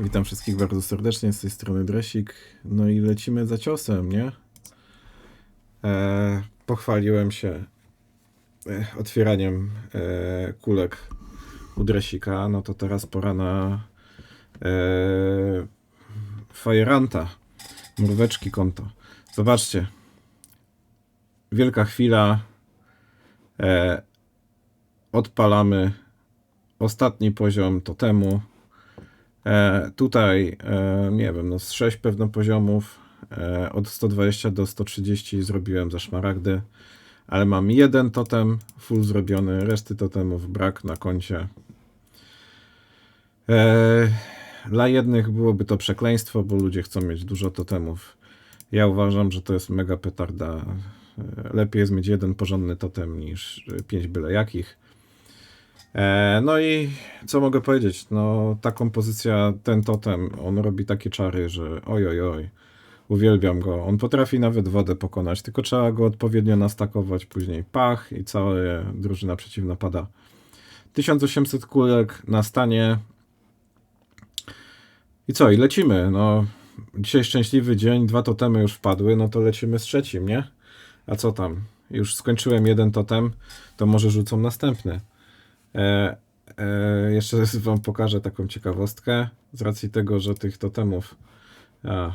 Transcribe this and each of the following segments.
Witam wszystkich bardzo serdecznie z tej strony Dresik. No i lecimy za ciosem, nie? E, pochwaliłem się e, otwieraniem e, kulek u Dresika. No to teraz pora na e, Fajeranta. Mróweczki konto. Zobaczcie. Wielka chwila. E, odpalamy ostatni poziom totemu. E, tutaj, e, nie wiem, no z 6 pewno poziomów, e, od 120 do 130 zrobiłem za szmaragdy, ale mam jeden totem full zrobiony, reszty totemów brak na koncie. E, dla jednych byłoby to przekleństwo, bo ludzie chcą mieć dużo totemów. Ja uważam, że to jest mega petarda. E, Lepiej jest mieć jeden porządny totem niż e, pięć byle jakich. E, no i co mogę powiedzieć? No, ta kompozycja, ten totem, on robi takie czary, że oj, oj, oj. Uwielbiam go. On potrafi nawet wodę pokonać, tylko trzeba go odpowiednio nastakować, później pach i cała drużyna przeciwna pada. 1800 kulek na stanie. I co? I lecimy. No, dzisiaj szczęśliwy dzień, dwa totemy już wpadły, no to lecimy z trzecim, nie? A co tam? Już skończyłem jeden totem, to może rzucą następny. E, e, jeszcze wam pokażę taką ciekawostkę. Z racji tego, że tych totemów e,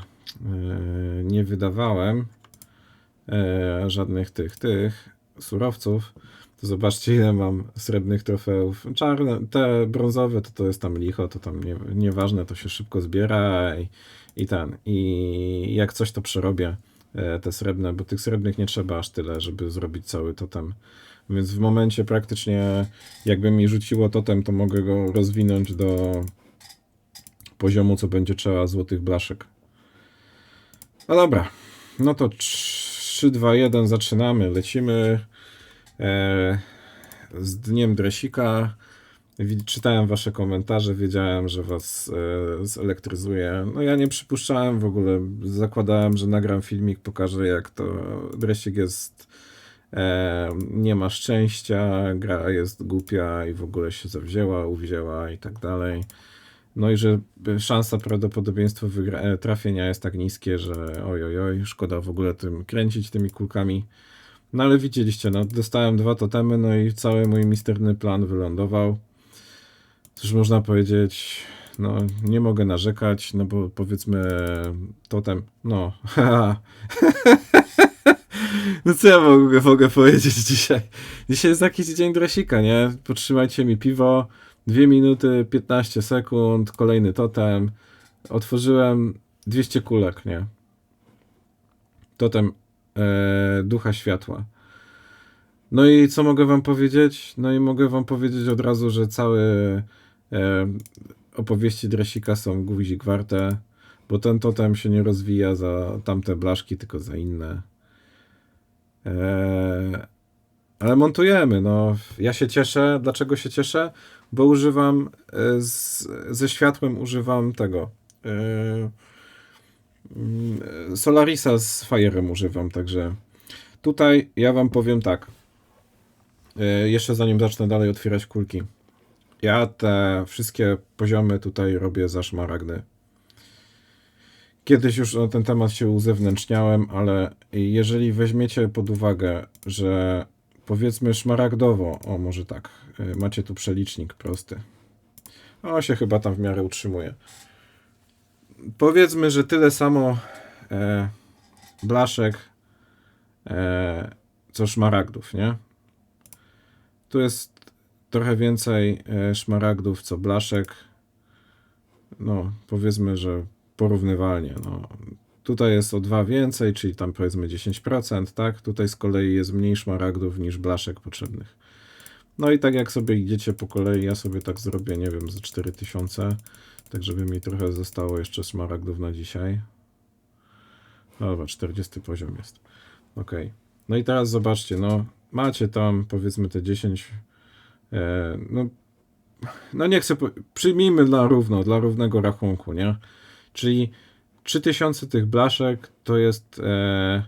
nie wydawałem żadnych tych, tych surowców, to zobaczcie ile mam srebrnych trofeów. Czarne, te brązowe to to jest tam licho, to tam nie, nieważne, to się szybko zbiera i, i ten. I jak coś to przerobię te srebrne, bo tych srebrnych nie trzeba aż tyle, żeby zrobić cały totem. Więc w momencie praktycznie, jakby mi rzuciło totem, to mogę go rozwinąć do poziomu, co będzie trzeba złotych blaszek. No dobra, no to 3, 2, 1, zaczynamy, lecimy e, z dniem dresika. Czytałem wasze komentarze, wiedziałem, że was e, zelektryzuje. No ja nie przypuszczałem w ogóle, zakładałem, że nagram filmik, pokażę jak to dresik jest nie ma szczęścia, gra jest głupia i w ogóle się zawzięła, uwzięła i tak dalej. No i że szansa, prawdopodobieństwo wygra- e, trafienia jest tak niskie, że oj, oj, szkoda w ogóle tym kręcić tymi kulkami. No ale widzieliście, no dostałem dwa totemy, no i cały mój misterny plan wylądował. Cóż można powiedzieć, no nie mogę narzekać, no bo powiedzmy totem, no. No co ja mogę, mogę powiedzieć dzisiaj? Dzisiaj jest jakiś dzień dresika, nie? Potrzymajcie mi piwo. 2 minuty 15 sekund, kolejny totem. Otworzyłem 200 kulek, nie? Totem e, ducha światła. No i co mogę wam powiedzieć? No i mogę wam powiedzieć od razu, że całe e, opowieści dresika są guzik warte, bo ten totem się nie rozwija za tamte blaszki, tylko za inne. Eee, ale montujemy, no. Ja się cieszę. Dlaczego się cieszę? Bo używam e, z, ze światłem używam tego. e, mm, Solarisa z Fire'em używam, także tutaj ja wam powiem tak. E, Jeszcze zanim zacznę dalej otwierać kulki. Ja te wszystkie poziomy tutaj robię za szmaragdy. Kiedyś już na ten temat się uzewnętrzniałem, ale jeżeli weźmiecie pod uwagę, że powiedzmy szmaragdowo, o może tak, y, macie tu przelicznik prosty. O, się chyba tam w miarę utrzymuje. Powiedzmy, że tyle samo e, blaszek, e, co szmaragdów, nie? Tu jest trochę więcej e, szmaragdów, co blaszek. No, powiedzmy, że porównywalnie. No. Tutaj jest o 2 więcej, czyli tam powiedzmy 10%, tak? Tutaj z kolei jest mniej szmaragdów niż blaszek potrzebnych. No i tak jak sobie idziecie po kolei, ja sobie tak zrobię, nie wiem, ze 4000, tak żeby mi trochę zostało jeszcze szmaragdów na dzisiaj. Dobra, 40 poziom jest. Ok. No i teraz zobaczcie, no macie tam powiedzmy te 10, e, no, no nie chcę, przyjmijmy dla równo, dla równego rachunku, nie? Czyli 3000 tych blaszek to jest, e,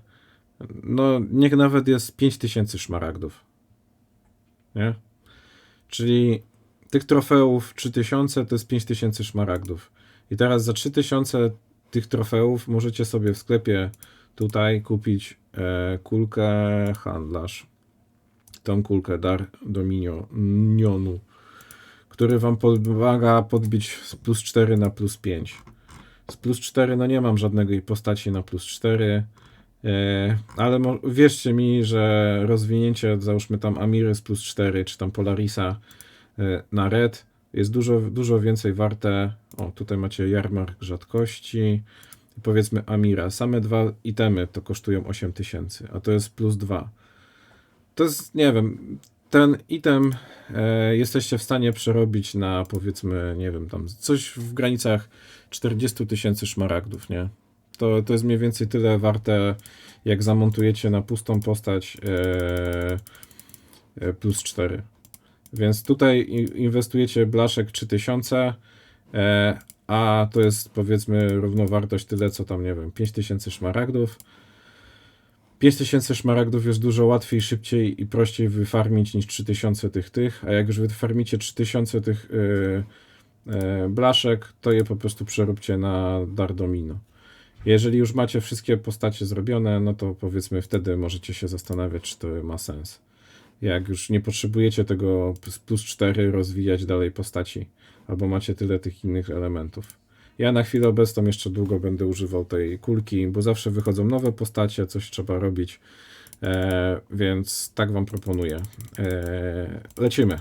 no niech nawet jest 5000 szmaragdów. Nie? Czyli tych trofeów 3000 to jest 5000 szmaragdów. I teraz za 3000 tych trofeów możecie sobie w sklepie tutaj kupić e, kulkę handlarz. Tą kulkę Dar Dominionu, który wam pomaga podbić z plus 4 na plus 5. Z plus 4 no nie mam żadnej postaci na plus 4. E, ale wierzcie mi, że rozwinięcie, załóżmy tam Amiry z plus 4, czy tam Polarisa e, na red jest dużo, dużo więcej warte. O, tutaj macie jarmark rzadkości. Powiedzmy Amira. Same dwa itemy to kosztują 8000, a to jest plus 2. To jest, nie wiem, ten item e, jesteście w stanie przerobić na powiedzmy, nie wiem, tam coś w granicach 40 tysięcy szmaragdów, nie? To, to jest mniej więcej tyle warte, jak zamontujecie na pustą postać e, e, plus 4. Więc tutaj inwestujecie blaszek 3000, e, a to jest powiedzmy równowartość tyle, co tam, nie wiem, 5000 szmaragdów. 5000 szmaragdów jest dużo łatwiej, szybciej i prościej wyfarmić niż 3000 tych tych, a jak już wyfarmicie 3000 tych e, e, blaszek, to je po prostu przeróbcie na dar domino. Jeżeli już macie wszystkie postacie zrobione, no to powiedzmy wtedy możecie się zastanawiać, czy to ma sens. Jak już nie potrzebujecie tego plus 4 rozwijać dalej postaci, albo macie tyle tych innych elementów. Ja na chwilę obecną jeszcze długo będę używał tej kulki, bo zawsze wychodzą nowe postacie, coś trzeba robić, e, więc tak wam proponuję. E, lecimy.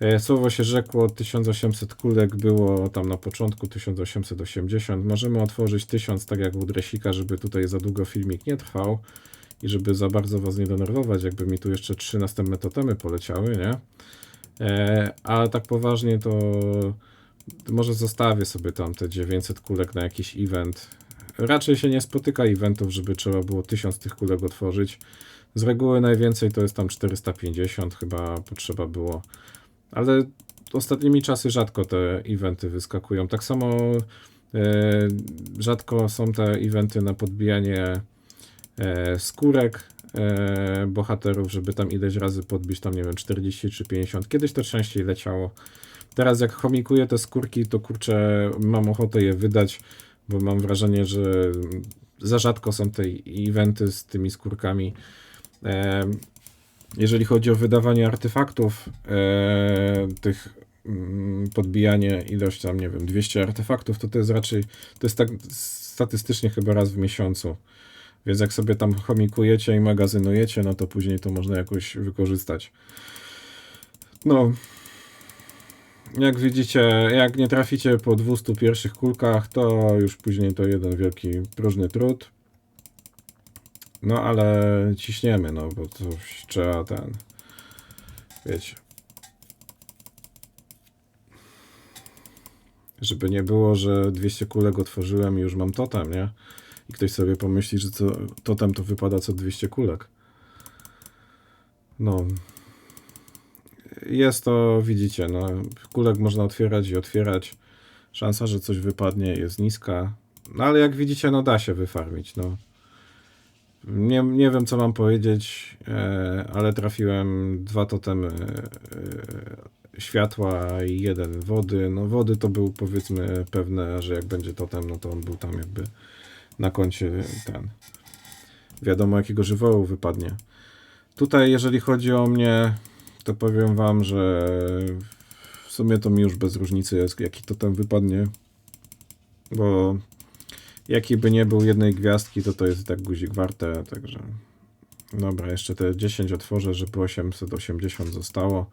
E, Słowo się rzekło, 1800 kulek było tam na początku, 1880. Możemy otworzyć 1000, tak jak u Dresika, żeby tutaj za długo filmik nie trwał i żeby za bardzo was nie denerwować, jakby mi tu jeszcze trzy następne totemy poleciały, nie? E, ale tak poważnie to może zostawię sobie tam te 900 kulek na jakiś event. Raczej się nie spotyka eventów, żeby trzeba było 1000 tych kulek otworzyć. Z reguły najwięcej to jest tam 450 chyba potrzeba było. Ale ostatnimi czasy rzadko te eventy wyskakują. Tak samo e, rzadko są te eventy na podbijanie e, skórek e, bohaterów, żeby tam ileś razy podbić, tam nie wiem, 40 czy 50. Kiedyś to częściej leciało. Teraz jak chomikuję te skórki, to kurczę, mam ochotę je wydać, bo mam wrażenie, że za rzadko są te eventy z tymi skórkami. Jeżeli chodzi o wydawanie artefaktów, tych mm, podbijanie ilość tam, nie wiem, 200 artefaktów, to to jest raczej, to jest tak statystycznie chyba raz w miesiącu. Więc jak sobie tam chomikujecie i magazynujecie, no to później to można jakoś wykorzystać. No, jak widzicie, jak nie traficie po 200 pierwszych kulkach, to już później to jeden wielki próżny trud. No ale ciśniemy, no bo to trzeba ten. Wiecie. Żeby nie było, że 200 kulek otworzyłem i już mam totem, nie? I ktoś sobie pomyśli, że totem to wypada co 200 kulek. No. Jest to, widzicie, no, kulek można otwierać i otwierać. Szansa, że coś wypadnie jest niska. No ale jak widzicie, no da się wyfarmić, no. Nie, nie wiem, co mam powiedzieć, e, ale trafiłem dwa totemy e, światła i jeden wody. No wody to był powiedzmy pewne, że jak będzie totem, no to on był tam jakby na koncie ten. Wiadomo jakiego żywiołu wypadnie. Tutaj jeżeli chodzi o mnie, to powiem wam, że w sumie to mi już bez różnicy jest jaki totem wypadnie. Bo jaki by nie był jednej gwiazdki, to to jest tak guzik warte, także dobra, jeszcze te 10 otworzę, żeby 880 zostało,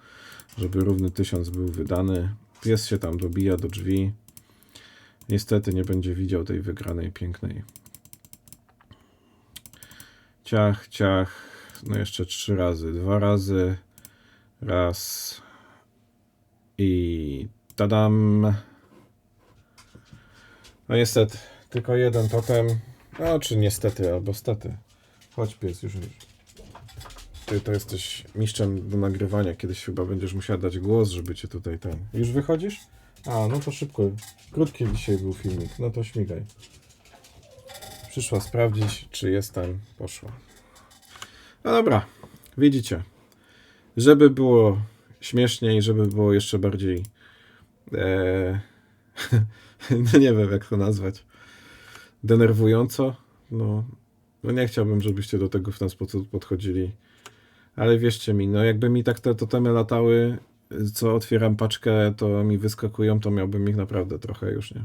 żeby równy 1000 był wydany. Pies się tam dobija do drzwi. Niestety nie będzie widział tej wygranej pięknej. Ciach, ciach. No jeszcze trzy razy. Dwa razy. Raz. I tadam. No niestety, tylko jeden totem. No, czy niestety, albo stety. Chodź pies, już już. Ty to jesteś mistrzem do nagrywania. Kiedyś chyba będziesz musiał dać głos, żeby cię tutaj ten. Już wychodzisz? A, no to szybko. Krótki dzisiaj był filmik. No to śmigaj. Przyszła sprawdzić, czy jestem. Poszła. No dobra, widzicie. Żeby było śmieszniej, żeby było jeszcze bardziej e, no nie wiem jak to nazwać, denerwująco. No, no nie chciałbym, żebyście do tego w ten sposób podchodzili. Ale wierzcie mi, no jakby mi tak te totemy latały, co otwieram paczkę, to mi wyskakują, to miałbym ich naprawdę trochę już, nie?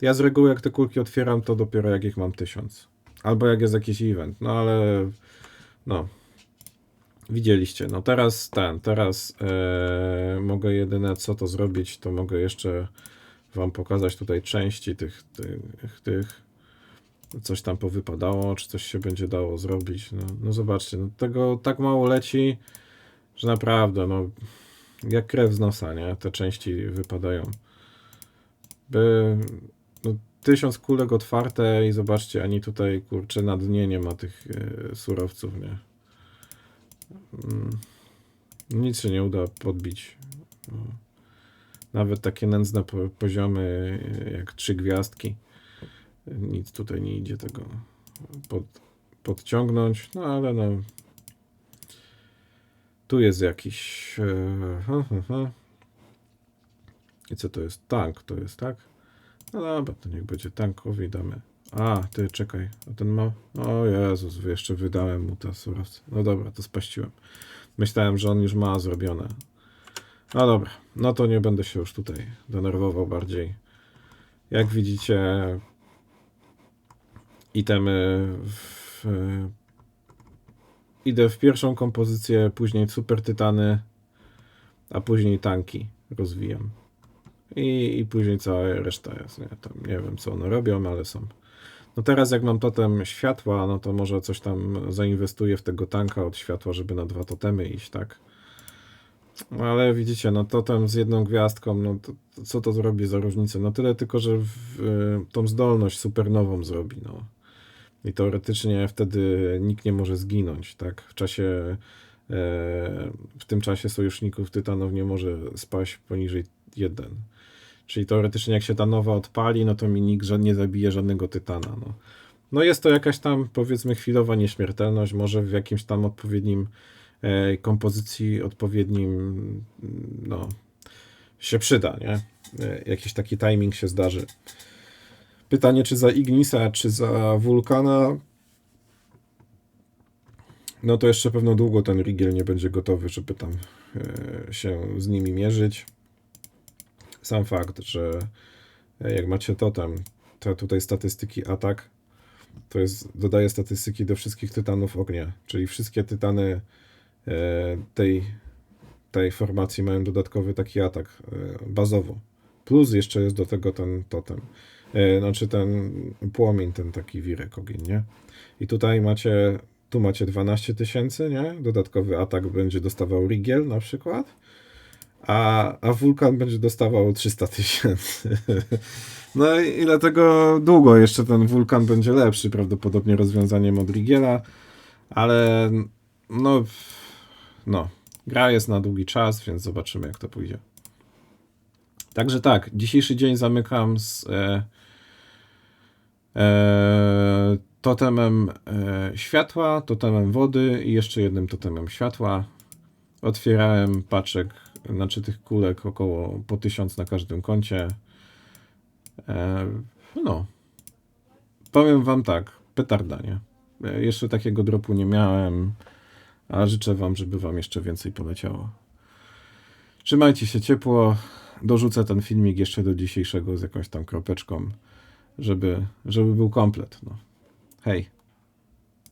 Ja z reguły jak te kulki otwieram, to dopiero jak ich mam tysiąc. Albo jak jest jakiś event, no ale no. Widzieliście, no teraz ten, teraz e, mogę jedyne co to zrobić, to mogę jeszcze wam pokazać tutaj części tych, tych, tych coś tam powypadało, czy coś się będzie dało zrobić. No, no zobaczcie, no tego tak mało leci, że naprawdę, no jak krew z nosa, nie? Te części wypadają. By no, tysiąc kulek otwarte i zobaczcie, ani tutaj kurczę na dnie nie ma tych e, surowców, nie? Mm, nic się nie uda podbić. No. Nawet takie nędzne po- poziomy e, jak trzy gwiazdki. Nic tutaj nie idzie tego pod, podciągnąć, no ale no. Tu jest jakiś. E. I co to jest? Tank to jest, tak? No dobra, to niech będzie tankowi damy. A, ty czekaj, a ten ma. O Jezus, jeszcze wydałem mu te surowce. No dobra, to spaściłem. Myślałem, że on już ma zrobione. No dobra, no to nie będę się już tutaj denerwował bardziej. Jak widzicie, itemy w, idę w pierwszą kompozycję, później super tytany, a później tanki rozwijam. I, I później cała reszta jest. Nie, tam nie wiem, co one robią, ale są. No teraz, jak mam totem światła, no to może coś tam zainwestuję w tego tanka od światła, żeby na dwa totemy iść, tak? No ale widzicie, no totem z jedną gwiazdką, no to, to co to zrobi za różnicę? No tyle tylko, że w, y, tą zdolność supernową zrobi, no. I teoretycznie wtedy nikt nie może zginąć, tak? W czasie, e, w tym czasie sojuszników tytanów nie może spaść poniżej 1. Czyli teoretycznie jak się ta nowa odpali, no to mi nikt nie zabije żadnego tytana. No. no jest to jakaś tam powiedzmy chwilowa nieśmiertelność, może w jakimś tam odpowiednim e, kompozycji, odpowiednim no się przyda, nie? E, jakiś taki timing się zdarzy. Pytanie, czy za Ignisa, czy za Wulkana. No to jeszcze pewno długo ten Rigiel nie będzie gotowy, żeby tam e, się z nimi mierzyć. Sam fakt, że jak macie totem, to tutaj statystyki atak, to jest, dodaje statystyki do wszystkich tytanów ognia, czyli wszystkie tytany e, tej, tej formacji mają dodatkowy taki atak e, bazowo. Plus jeszcze jest do tego ten totem. E, Znaczy ten płomień, ten taki wirek ogień, nie? I tutaj macie, tu macie 12 tysięcy, nie? Dodatkowy atak będzie dostawał Rigiel na przykład, a, a Wulkan będzie dostawał 300 tysięcy. No i dlatego długo jeszcze ten Wulkan będzie lepszy, prawdopodobnie rozwiązaniem od Rigiela, ale no, no, gra jest na długi czas, więc zobaczymy jak to pójdzie. Także tak, dzisiejszy dzień zamykam z e, e, totemem e, światła, totemem wody i jeszcze jednym totemem światła. Otwierałem paczek, znaczy tych kulek około po tysiąc na każdym koncie. E, no, powiem wam tak, petarda, nie? E, Jeszcze takiego dropu nie miałem, a życzę wam, żeby wam jeszcze więcej poleciało. Trzymajcie się ciepło. Dorzucę ten filmik jeszcze do dzisiejszego z jakąś tam kropeczką, żeby, żeby był komplet. No. Hej.